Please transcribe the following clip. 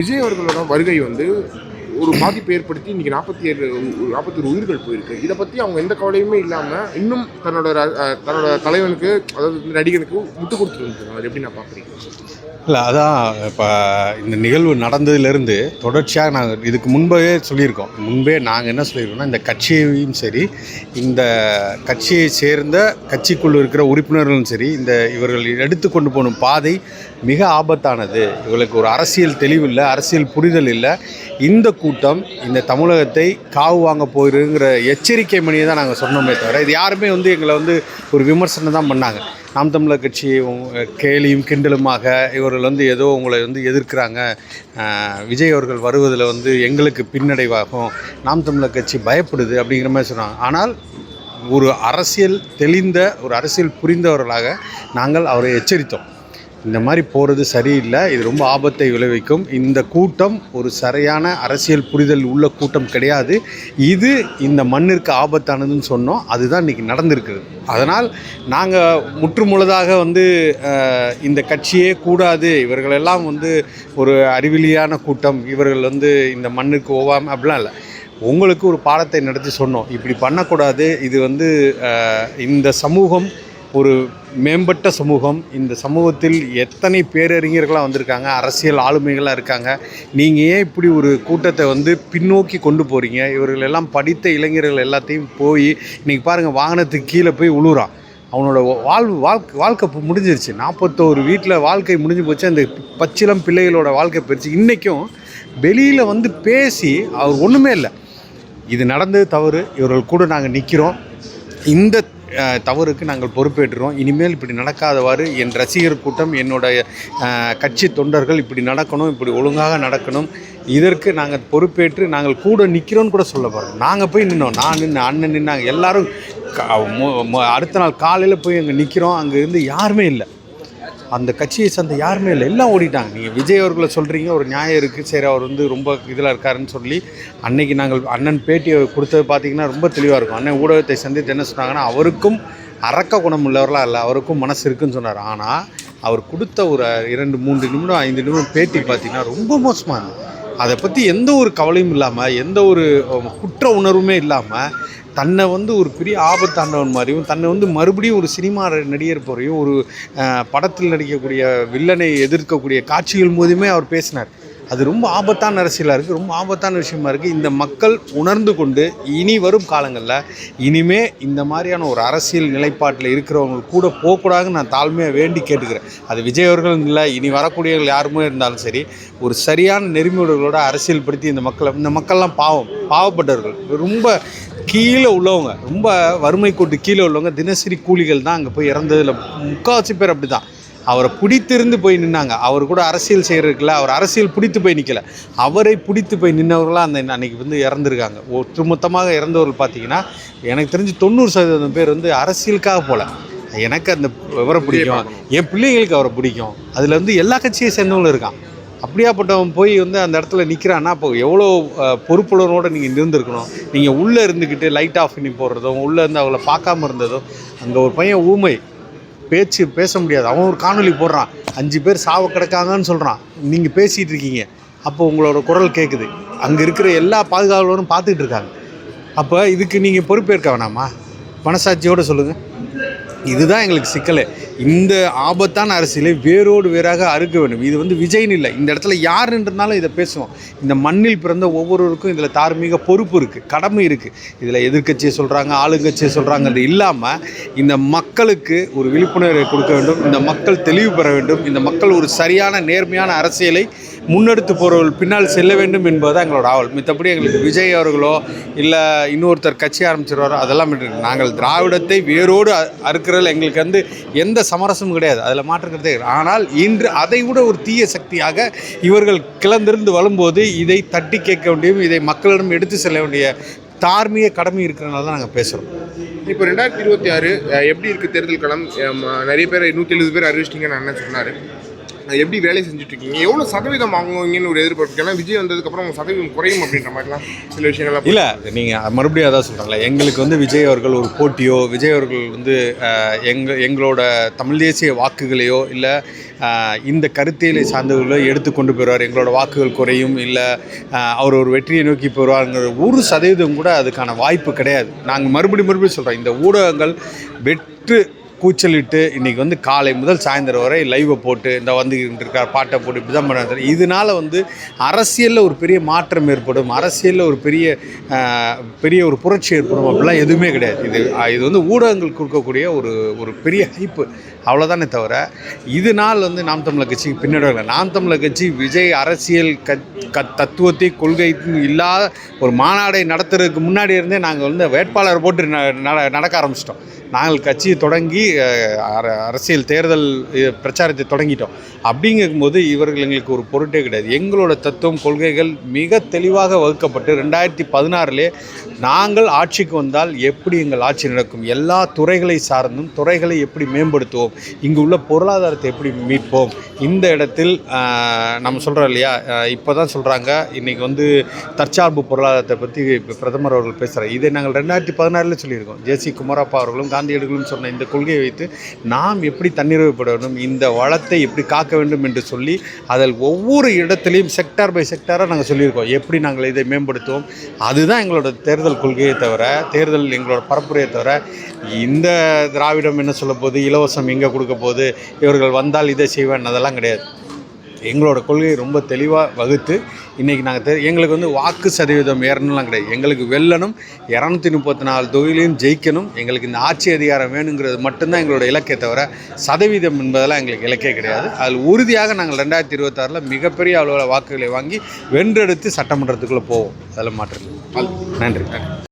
விஜய் அவர்களோட வருகை வந்து ஒரு பாதிப்பை ஏற்படுத்தி இன்னைக்கு நாற்பத்தி ஏழு நாற்பத்தி ஒரு உயிர்கள் போயிருக்கு. இதை பற்றி அவங்க எந்த கவலையுமே இல்லாமல் இன்னும் தன்னோட தன்னோட தலைவனுக்கு அதாவது நடிகனுக்கு முட்டு கொடுத்துருக்காங்க அது எப்படி நான் பார்க்குறீங்க? இல்லை அதான் இப்போ இந்த நிகழ்வு நடந்ததுலேருந்து தொடர்ச்சியாக நாங்கள் இதுக்கு முன்பே சொல்லியிருக்கோம். முன்பே நாங்கள் என்ன சொல்லியிருக்கோம்னா இந்த கட்சியையும் சரி இந்த கட்சியை சேர்ந்த கட்சிக்குள் இருக்கிற உறுப்பினர்களும் சரி இந்த இவர்கள் எடுத்து கொண்டு போகணும் பாதை மிக ஆபத்தானது. இவர்களுக்கு ஒரு அரசியல் தெளிவு இல்லை அரசியல் புரிதல் இல்லை. இந்த கூட்டம் இந்த தமிழகத்தை காவு வாங்க போயிருங்கிற எச்சரிக்கை மணியை தான் நாங்கள் சொன்னோமே தவிர இது யாருமே வந்து எங்களை வந்து ஒரு விமர்சனம் தான் பண்ணாங்க. நாம் தமிழர் கட்சி கேலியும் கிண்டலுமாக இவர்கள் வந்து ஏதோ உங்களை வந்து எதிர்க்கிறாங்க. விஜய் அவர்கள் வருவதில் வந்து எங்களுக்கு பின்னடைவாகும். நாம் தமிழர் கட்சி பயப்படுது அப்படிங்கிற மாதிரி சொன்னாங்க. ஆனால் ஒரு அரசியல் தெளிந்த ஒரு அரசியல் புரிந்தவர்களாக நாங்கள் அவரை எச்சரித்தோம். இந்த மாதிரி போகிறது சரியில்லை. இது ரொம்ப ஆபத்தை விளைவிக்கும். இந்த கூட்டம் ஒரு சரியான அரசியல் புரிதல் உள்ள கூட்டம் கிடையாது. இது இந்த மண்ணிற்கு ஆபத்தானதுன்னு சொன்னோம். அதுதான் இன்றைக்கி நடந்திருக்குது. அதனால் நாங்கள் முற்றுமுழுதாக வந்து இந்த கட்சியே கூடாது. இவர்களெல்லாம் வந்து ஒரு அறிவிலியான கூட்டம். இவர்கள் வந்து இந்த மண்ணுக்கு ஓவாம அப்படிலாம் இல்லை. உங்களுக்கு ஒரு பாடத்தை நடத்தி சொன்னோம். இப்படி பண்ணக்கூடாது. இது வந்து இந்த சமூகம் ஒரு மேம்பட்ட சமூகம். இந்த சமூகத்தில் எத்தனை பேரறிஞர்களாக வந்திருக்காங்க? அரசியல் ஆளுமைகளாக இருக்காங்க. நீங்கள் ஏன் இப்படி ஒரு கூட்டத்தை வந்து பின்னோக்கி கொண்டு போகிறீங்க இவர்கள் எல்லாம் படித்த இளைஞர்கள் எல்லாத்தையும் போய் இன்றைக்கி பாருங்கள் வாகனத்துக்கு கீழே போய் உழுறான் அவனோட வாழ்வு வாழ்க்கை வாழ்க்கை முடிஞ்சிருச்சு. நாற்பத்தோரு வீட்டில் வாழ்க்கை முடிஞ்சு போச்சு. அந்த பச்சிலம் பிள்ளைகளோட வாழ்க்கை போயிடுச்சு. இன்றைக்கும் வெளியில் வந்து பேசி அவர் ஒன்றுமே இல்லை. இது நடந்தது தவறு. இவர்கள் கூட நாங்கள் நிற்கிறோம் இந்த தவறுக்கு நாங்கள் பொறுப்பேற்றுறோம். இனிமேல் இப்படி நடக்காதவாறு என் ரசிகர் கூட்டம் என்னுடைய கட்சி தொண்டர்கள் இப்படி நடக்கணும் இப்படி ஒழுங்காக நடக்கணும். இதற்கு நாங்கள் பொறுப்பேற்று நாங்கள் கூட நிற்கிறோன்னு கூட சொல்ல போகிறோம் நாங்கள் போய் நின்னோம். நான் நின்று அண்ணன் நின்னாங்க. எல்லோரும் அடுத்த நாள் காலையில் போய் அங்கே நிற்கிறோம் அங்கே இருந்து யாருமே இல்லை. அந்த கட்சியை சேர்ந்த யாருமே இல்லை. எல்லாம் ஓடிட்டாங்க. நீங்கள் விஜய் அவர்களை சொல்கிறீங்க ஒரு நியாயம் இருக்குது சரி அவர் வந்து ரொம்ப இதில் இருக்காருன்னு சொல்லி அன்னைக்கு நாங்கள் அண்ணன் பேட்டியை கொடுத்தது பார்த்தீங்கன்னா ரொம்ப தெளிவாக இருக்கும். அண்ணன் ஊடகத்தை சந்தித்து என்ன சொன்னாங்கன்னா அவருக்கும் அரக்க குணம் உள்ளவர்களாக இல்லை அவருக்கும் மனசு இருக்குன்னு சொன்னார். ஆனால் அவர் கொடுத்த ஒரு இரண்டு மூன்று நிமிடம் ஐந்து நிமிடம் பேட்டி பார்த்தீங்கன்னா ரொம்ப மோசமாக இருந்தது. அதை பற்றி எந்த ஒரு கவலையும் இல்லாமல் எந்த ஒரு குற்ற உணர்வுமே இல்லாமல் தன்னை வந்து ஒரு பெரிய ஆபத்தாண்டவன் மாதிரியும் தன்னை வந்து மறுபடியும் ஒரு சினிமா நடிகர் போறையும் ஒரு படத்தில் நடிக்கக்கூடிய வில்லனை எதிர்க்கக்கூடிய காட்சிகள் மூலியமே அவர் பேசினார். அது ரொம்ப ஆபத்தான அரசியலாக இருக்குது ரொம்ப ஆபத்தான விஷயமா இருக்குது இந்த மக்கள் உணர்ந்து கொண்டு இனி வரும் காலங்களில் இனிமே இந்த மாதிரியான ஒரு அரசியல் நிலைப்பாட்டில் இருக்கிறவங்க கூட போகக்கூடாதுன்னு நான் தாழ்மையாக வேண்டி கேட்டுக்கிறேன். அது விஜய் அவர்கள் இல்லை இனி வரக்கூடியவர்கள் யாருமே இருந்தாலும் சரி ஒரு சரியான நெறிமுறைகளோட அரசியல் படுத்தி இந்த மக்களை இந்த மக்கள்லாம் பாவம் பாவப்பட்டவர்கள். ரொம்ப கீழே உள்ளவங்க ரொம்ப வறுமை கோட்டு கீழே உள்ளவங்க தினசரி கூலிகள் தான் அங்கே போய் இறந்ததில் முக்கால்வாசி பேர் அப்படி தான் அவரை பிடித்திருந்து போய் நின்னாங்க. அவர் கூட அரசியல் செய்கிறதுக்குல அவர் அரசியல் பிடித்து போய் நிற்கல அவரை பிடித்து போய் நின்றவர்களாக அந்த அன்னைக்கு வந்து இறந்துருக்காங்க. ஒட்டுமொத்தமாக இறந்தவர்கள் பார்த்தீங்கன்னா எனக்கு தெரிஞ்சு தொண்ணூறு சதவீதம் பேர் வந்து அரசியலுக்காக போகல எனக்கு அந்த விவரம் பிடிக்கும். என் பிள்ளைங்களுக்கு அவரை பிடிக்கும். அதில் வந்து எல்லா கட்சியை சேர்ந்தவங்களும் இருக்கான் அப்படியாப்பட்டவன் போய் வந்து அந்த இடத்துல நிற்கிறான்னா அப்போ எவ்வளோ பொறுப்புணர்வோடு நீங்கள் இருந்திருக்கணும் நீங்கள் உள்ளே இருந்துக்கிட்டு லைட் ஆஃப் பண்ணி போடுறதும் உள்ளே இருந்து அவங்கள பார்க்காம இருந்ததும் அங்கே ஒரு பையன் ஊமை. பேச்சு பேச முடியாது. அவன் ஒரு காணொலி போடுறான். அஞ்சு பேர் சாவ கிடக்காங்கன்னு சொல்கிறான் நீங்கள் பேசிகிட்டு இருக்கீங்க. அப்போ உங்களோட குரல் கேட்குது அங்கே இருக்கிற எல்லா பாதுகாவலரும் பார்த்துட்டு இருக்காங்க. அப்போ இதுக்கு நீங்கள் பொறுப்பேற்க வேணாமா? மனசாட்சியோடு சொல்லுங்கள் இதுதான் எங்களுக்கு சிக்கல். இந்த ஆபத்தான அரசியலை வேரோடு வேறாக அறுக்க வேண்டும். இது வந்து விஜய்னு இல்லை. இந்த இடத்துல யார் நின்றனாலும் இதை பேசுவோம். இந்த மண்ணில் பிறந்த ஒவ்வொருவருக்கும் இதில் தார்மீக பொறுப்பு இருக்குது கடமை இருக்குது இதில் எதிர்க்கட்சியை சொல்கிறாங்க ஆளுங்கட்சியை சொல்கிறாங்கிறது இல்லாமல் இந்த மக்களுக்கு ஒரு விழிப்புணர்வை கொடுக்க வேண்டும். இந்த மக்கள் தெளிவு பெற வேண்டும். இந்த மக்கள் ஒரு சரியான நேர்மையான அரசியலை முன்னெடுத்து போகிறவர்கள் பின்னால் செல்ல வேண்டும் என்பதுதான் எங்களோட ஆவல். மித்தபடி எங்களுக்கு விஜய் அவர்களோ இல்லை இன்னொருத்தர் கட்சி ஆரம்பிச்சிருவாரோ அதெல்லாம் நாங்கள் திராவிடத்தை வேரோடு அ- எங்களுக்கு வந்து எந்த சமரசமும் கிடையாது. அதில் மாற்றுக்கிறதே கிடையாது. ஆனால் இன்று அதை விட ஒரு தீய சக்தியாக இவர்கள் கிளந்திருந்து வரும்போது இதை தட்டி கேட்க வேண்டியும் இதை மக்களிடம் எடுத்து செல்ல வேண்டிய தார்மீக கடமை இருக்கிறனால தான் நாங்கள் பேசுகிறோம் இப்போ ரெண்டாயிரத்தி இருபத்தி ஆறு எப்படி இருக்குது தேர்தல் களம்? நிறைய பேர் நூற்றி எழுபது பேர் அறிவிச்சிட்டிங்கன்னு அண்ணன் சொன்னார். எப்படி வேலை செஞ்சுட்டு இருக்கீங்க எவ்வளோ சதவீதம் வாங்குவீங்கன்னு ஒரு எதிர்பார்ப்பு. ஏன்னா விஜய் வந்ததுக்கப்புறம் உங்கள் சதவீதம் குறையும் அப்படின்ற மாதிரிலாம் சில விஷயங்கள்லாம் இல்லை நீங்கள் மறுபடியும் அதான் சொல்கிறாங்களே எங்களுக்கு வந்து விஜய் அவர்கள் ஒரு போட்டியோ விஜய் அவர்கள் வந்து எங்க எங்களோட தமிழ் தேசிய வாக்குகளையோ இல்லை இந்த கருத்தியலை சார்ந்தவர்களோ எடுத்து கொண்டு போயிடுவார். எங்களோட வாக்குகள் குறையும் இல்லை அவர் ஒரு வெற்றியை நோக்கி போயிடுவாருங்கிற ஒரு சதவீதம் கூட அதுக்கான வாய்ப்பு கிடையாது. நாங்கள் மறுபடியும் மறுபடியும் சொல்கிறோம் இந்த ஊடகங்கள் வெற்று கூச்சலிட்டு இன்றைக்கி வந்து காலை முதல் சாயந்தரம் வரை லைவை போட்டு இந்த வந்து இருக்கார் பாட்டை போட்டு இப்படி தான் பண்ணுறாரு இதனால் வந்து அரசியலில் ஒரு பெரிய மாற்றம் ஏற்படும். அரசியலில் ஒரு பெரிய பெரிய ஒரு புரட்சி ஏற்படும். அப்படிலாம் எதுவுமே கிடையாது. இது இது வந்து ஊடகங்கள் கொடுக்கக்கூடிய ஒரு ஒரு பெரிய ஹைப்பு அவ்வளோதானே தவிர இதனால் வந்து நாம் தமிழர் கட்சிக்கு பின்னடைவில் நாம் தமிழர் கட்சி விஜய் அரசியல் க தத்துவத்தை கொள்கை இல்லாத ஒரு மாநாடை நடத்துறதுக்கு முன்னாடி இருந்தே நாங்கள் வந்து வேட்பாளர் போட்டு ந- நட- நடக்க ஆரம்பிச்சிட்டோம். நாங்கள் கட்சியை தொடங்கி அர- அரசியல் தேர்தல் பிரச்சாரத்தை தொடங்கிட்டோம். அப்படிங்கும்போது இவர்கள் எங்களுக்கு ஒரு பொருட்டே கிடையாது. எங்களோட தத்துவம் கொள்கைகள் மிக தெளிவாக வகுக்கப்பட்டு ரெண்டாயிரத்தி பதினாறுலே நாங்கள் ஆட்சிக்கு வந்தால் எப்படி எங்கள் ஆட்சி நடக்கும் எல்லா துறைகளை சார்ந்தும் துறைகளை எப்படி மேம்படுத்துவோம் இங்கு உள்ள பொருளாதாரத்தை எப்படி மீட்போம் இந்த இடத்தில் நம்ம சொல்கிறோம் இல்லையா இப்போ தான் சொல்கிறாங்க இன்றைக்கி வந்து தற்சார்பு பொருளாதாரத்தை பற்றி இப்போ பிரதமர் அவர்கள் பேசுகிறார் இதை நாங்கள் ரெண்டாயிரத்தி பதினாறில் சொல்லியிருக்கோம். ஜேசி குமாரப்பா அவர்களும் காந்தியடிகளும் சொன்ன இந்த கொள்கையை வைத்து நாம் எப்படி தன்னிறைவுபடணும் வேண்டும் இந்த வளத்தை எப்படி காக்க வேண்டும் என்று சொல்லி அதில் ஒவ்வொரு இடத்துலையும் செக்டார் பை செக்டாராக நாங்கள் சொல்லியிருக்கோம். எப்படி நாங்கள் இதை மேம்படுத்துவோம்? அதுதான் எங்களோட தேர்தல் கொள்கையை தவிர தேர்தல் எங்களோட பரப்புரையை தவிர இந்த திராவிடம் என்ன சொல்ல போகுது? இலவசம் எங்கே கொடுக்க போகுது? இவர்கள் வந்தால் இதை செய்வேன் அதெல்லாம் கிடையாது. எங்களோட கொள்கையை ரொம்ப தெளிவாக வகுத்து இன்றைக்கி நாங்கள் தெ எங்களுக்கு வந்து வாக்கு சதவீதம் ஏறணும்லாம் கிடையாது. எங்களுக்கு வெல்லணும் இரநூத்தி முப்பத்தி நாலு தொகுதியிலையும் ஜெயிக்கணும் எங்களுக்கு இந்த ஆட்சி அதிகாரம் வேணுங்கிறது மட்டும்தான் எங்களோட இலக்கே தவிர சதவீதம் என்பதெல்லாம் எங்களுக்கு இலக்கே கிடையாது. அதில் உறுதியாக நாங்கள் ரெண்டாயிரத்தி இருபத்தாறில் மிகப்பெரிய அளவில் வாக்குகளை வாங்கி வென்றெடுத்து சட்டமன்றத்துக்குள்ளே போவோம். அதில் மாற்றம் நன்றி.